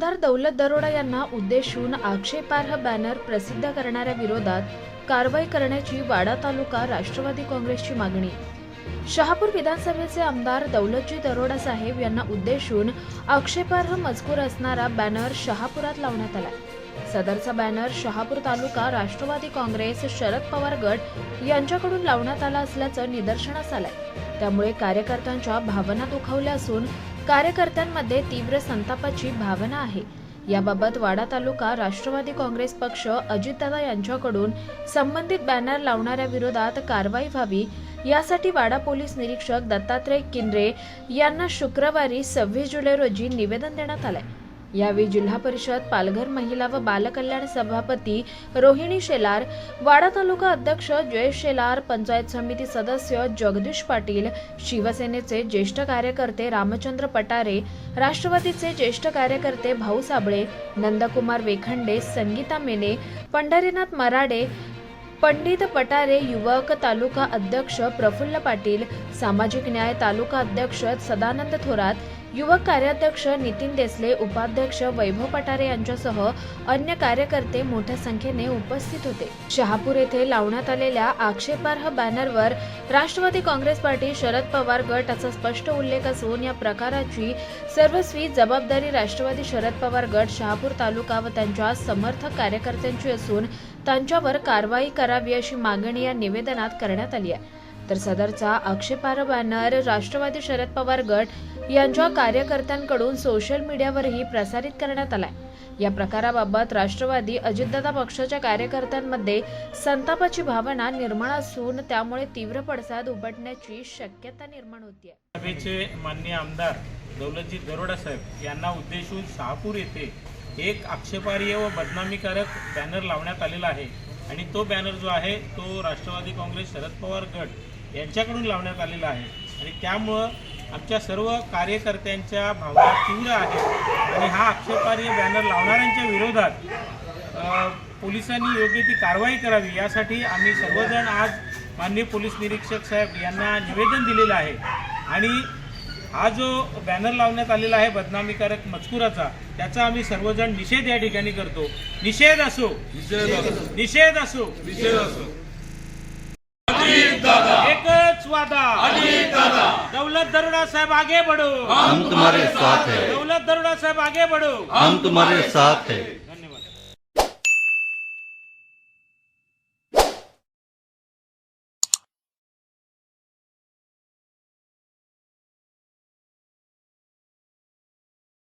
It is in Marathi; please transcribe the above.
आमदार दौलत दरोडा यांना उद्देशून आक्षेपार्ह बॅनर प्रसिद्ध करणाऱ्या विरोधात कारवाई करण्याची वाडा तालुका राष्ट्रवादी काँग्रेसची मागणी. शहापूर विधानसभेचे आमदार दौलतजी दरोडा साहेब यांना उद्देशून आक्षेपार्ह मजकूर असणारा बॅनर शहापुरात लावण्यात आला. सदरचा बॅनर शहापूर तालुका राष्ट्रवादी काँग्रेस शरद पवार गट यांच्याकडून लावण्यात आला असल्याचं निदर्शनास आलंय. त्यामुळे कार्यकर्त्यांच्या भावना दुखावल्या असून कार्यकर्त्यांमध्ये तीव्र संतापाची भावना आहे. याबाबत वाडा तालुका राष्ट्रवादी काँग्रेस पक्ष अजितदादा यांच्याकडून संबंधित बॅनर लावणाऱ्या विरोधात कारवाई व्हावी यासाठी वाडा पोलीस निरीक्षक दत्तात्रय किंद्रे यांना शुक्रवारी सव्वीस जुलै रोजी निवेदन देण्यात आलंय. यावेळी जिल्हा परिषद पालघर महिला व बालकल्याण सभापती रोहिणी शेलार वाडा तालुका अध्यक्ष जयेश शेलार पंचायत समिती सदस्य जगदीश पाटील शिवसेनेचे ज्येष्ठ कार्यकर्ते रामचंद्र पटारे राष्ट्रवादीचे ज्येष्ठ कार्यकर्ते भाऊ साबळे नंदकुमार वेखंडे संगीता मेने पंढरीनाथ मराडे पंडित पटारे युवक तालुका अध्यक्ष प्रफुल्ल पाटील सामाजिक न्याय तालुका अध्यक्ष सदानंद थोरात युवक कार्याध्यक्ष नितीन देसले उपाध्यक्ष वैभव पटारे यांच्यासह अन्य कार्यकर्ते मोठ्या संख्येने उपस्थित होते. शहापूर येथे लावण्यात आलेल्या आक्षेपार्ह बॅनरवर राष्ट्रवादी काँग्रेस पार्टी शरद पवार गट असा स्पष्ट उल्लेख असून या प्रकाराची सर्वस्वी जबाबदारी राष्ट्रवादी शरद पवार गट शहापूर तालुका व त्यांच्या समर्थक कार्यकर्त्यांची असून त्यांच्यावर कारवाई करावी अशी मागणी या निवेदनात करण्यात आली आहे. तर सदरचा आक्षेपार्ह बॅनर राष्ट्रवादी शरद पवार गट यांच्या कार्यकर्त्यांकडून सोशल मीडियावरही प्रसारित करण्यात आलाय. या प्रकाराबाबत राष्ट्रवादी अजितदादा पक्षाच्या कार्यकर्त्यांमध्ये संतापाची भावना निर्माण असून त्यामुळे तीव्र पडसाद उमटण्याची शक्यता निर्माण होती सभेचे माननीय आमदार दौलतजी दरोडा साहेब यांना उद्देशून शहापूर येथे एक आक्षेपार्ह व बदनामीकारक बॅनर लावण्यात आलेला आहे. आणि तो बॅनर जो आहे तो राष्ट्रवादी काँग्रेस शरद पवार गट यांच्याकडून लावण्यात आलेला आहे. आणि त्यामुळं आमच्या सर्व कार्यकर्त्यांच्या भावना तीव्र आहेत. आणि हा आक्षेपार्ह बॅनर लावणाऱ्यांच्या विरोधात पोलिसांनी योग्य ती कारवाई करावी यासाठी आम्ही सर्वजण आज माननीय पोलीस निरीक्षक साहेब यांना निवेदन दिलेलं आहे. आणि हा जो बॅनर लावण्यात आलेला आहे बदनामीकारक मजकुराचा त्याचा आम्ही सर्वजण निषेध या ठिकाणी करतो. निषेध असो. निषेध असो. एकच वादा दौलत दरोडा साहेब आगे बढ़ो। हम तुम्हारे साथ हैं। दौलत दरोडा साहेब आगे बढ़ो। हम तुम्हारे साथ हैं।